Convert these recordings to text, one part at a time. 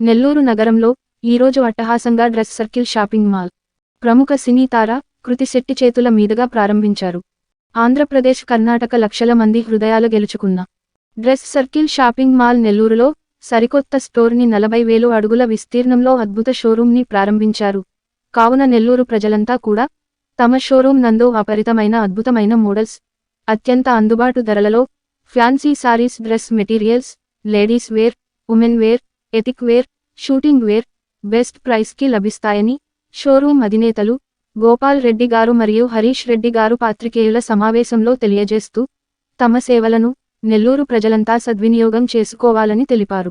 నెల్లూరు నగరంలో ఈరోజు అట్టహాసంగా డ్రెస్ సర్కిల్ షాపింగ్ మాల్. ప్రముఖ సినీ తార కృతిశెట్టి చేతుల మీదుగా ప్రారంభించారు. ఆంధ్రప్రదేశ్ కర్ణాటక లక్షల మంది హృదయాలు గెలుచుకున్న డ్రెస్ సర్కిల్ షాపింగ్ మాల్ నెల్లూరులో సరికొత్త స్టోర్ని నలభై వేలు అడుగుల విస్తీర్ణంలో అద్భుత షోరూంని ప్రారంభించారు. కావున నెల్లూరు ప్రజలంతా కూడా తమ షోరూం నందు అపరితమైన అద్భుతమైన మోడల్స్ అత్యంత అందుబాటు ధరలలో fancy saris dress materials ladies wear women wear ethnic wear suiting wear best ప్రైస్కి లభిస్తాయని షోరూం అధినేతలు గోపాల్ రెడ్డి గారు మరియు హరీష్ రెడ్డి గారు పాత్రికేయుల సమావేశంలో తెలియజేస్తూ తమ సేవలను నెల్లూరు ప్రజలంతా సద్వినియోగం చేసుకోవాలని తెలిపారు.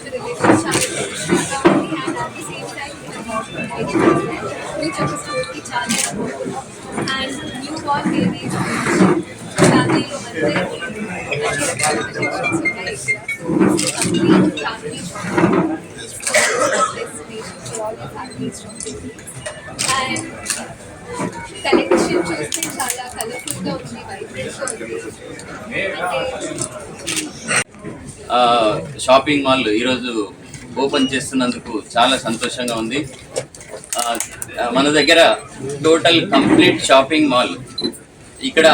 అండ్ కలెక్షన్ చూస్తే చాలా కలర్ఫుల్గా ఉంది వైబ్రెంట్గా ఉంది షాపింగ్ మాల్ ఈరోజు ఓపెన్ చేస్తున్నందుకు చాలా సంతోషంగా ఉంది. మన దగ్గర టోటల్ కంప్లీట్ షాపింగ్ మాల్. ఇక్కడ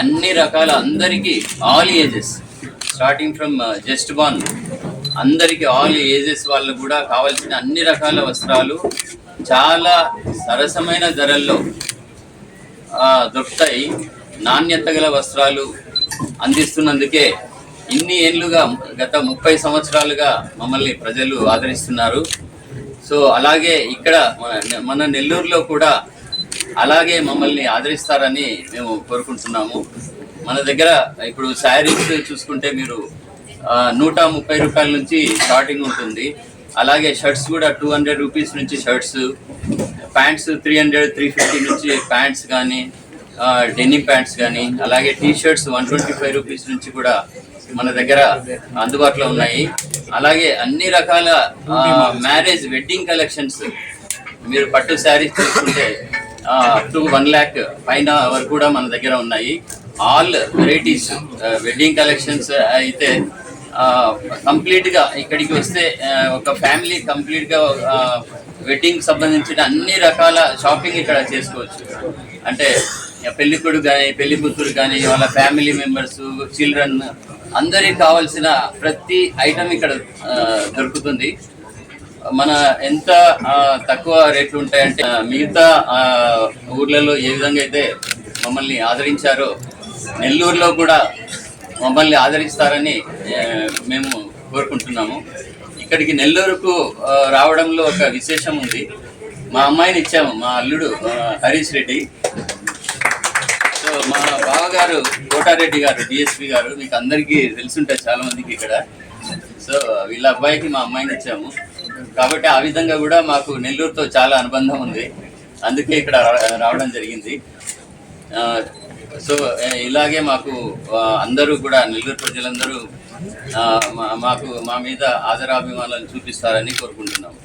అన్ని రకాల అందరికీ all ages starting from just బాన్ అందరికీ ఆల్ ఏజెస్ వాళ్ళు కూడా కావాల్సిన అన్ని రకాల వస్త్రాలు చాలా సరసమైన ధరల్లో దొరుకుతాయి. నాణ్యత గల వస్త్రాలు అందిస్తున్నందుకే ఇన్ని ఏళ్ళుగా గత ముప్పై సంవత్సరాలుగా మమ్మల్ని ప్రజలు ఆదరిస్తున్నారు. సో అలాగే ఇక్కడ మన- నెల్లూరులో కూడా అలాగే మమ్మల్ని ఆదరిస్తారని మేము కోరుకుంటున్నాము. మన దగ్గర ఇప్పుడు శారీస్ చూసుకుంటే మీరు నూట ముప్పై రూపాయల నుంచి స్టార్టింగ్ ఉంటుంది. అలాగే షర్ట్స్ కూడా టూ హండ్రెడ్ రూపీస్ నుంచి shirts pants three hundred three fifty నుంచి ప్యాంట్స్ కానీ డెనిమ్ ప్యాంట్స్ కానీ అలాగే T shirts one twenty five rupees నుంచి కూడా మన దగ్గర అందుబాటులో ఉన్నాయి. అలాగే అన్ని రకాల మ్యారేజ్ వెడ్డింగ్ కలెక్షన్స్ మీరు పట్టు శారీస్ తీసుకుంటే అప్ టు వన్ ల్యాక్ పైన వరకు కూడా మన దగ్గర ఉన్నాయి. ఆల్ వెరైటీస్ వెడ్డింగ్ కలెక్షన్స్ అయితే కంప్లీట్గా ఇక్కడికి వస్తే ఒక ఫ్యామిలీ కంప్లీట్గా వెడ్డింగ్ సంబంధించిన అన్ని రకాల షాపింగ్ ఇక్కడ చేసుకోవచ్చు. అంటే పెళ్ళి కొడుకు కానీ పెళ్ళి కూతురు కానీ వాళ్ళ ఫ్యామిలీ మెంబర్స్ చిల్డ్రన్ అందరికి కావాల్సిన ప్రతి ఐటమ్ ఇక్కడ దొరుకుతుంది. మన ఎంత తక్కువ రేట్లు ఉంటాయంటే మిగతా ఊర్లలో ఏ విధంగా అయితే మమ్మల్ని ఆదరించారో నెల్లూరులో కూడా మమ్మల్ని ఆదరిస్తారని మేము కోరుకుంటున్నాము. ఇక్కడికి నెల్లూరుకు రావడంలో ఒక విశేషం ఉంది. మా అమ్మాయిని ఇచ్చాము మా అల్లుడు హరీష్ రెడ్డి. సో మా బావగారు కోటారెడ్డి గారు డిఎస్పి గారు మీకు అందరికీ తెలుసుంటారు చాలామందికి ఇక్కడ. సో వీళ్ళ అబ్బాయికి మా అమ్మాయిని ఇచ్చాము. కాబట్టి ఆ విధంగా కూడా మాకు నెల్లూరుతో చాలా అనుబంధం ఉంది. అందుకే ఇక్కడ రా- రావడం జరిగింది. సో ఇలాగే మాకు అందరూ కూడా నెల్లూరు ప్రజలందరూ మా- మాకు మా మీద ఆదరాభిమానాలు చూపిస్తారని కోరుకుంటున్నాము.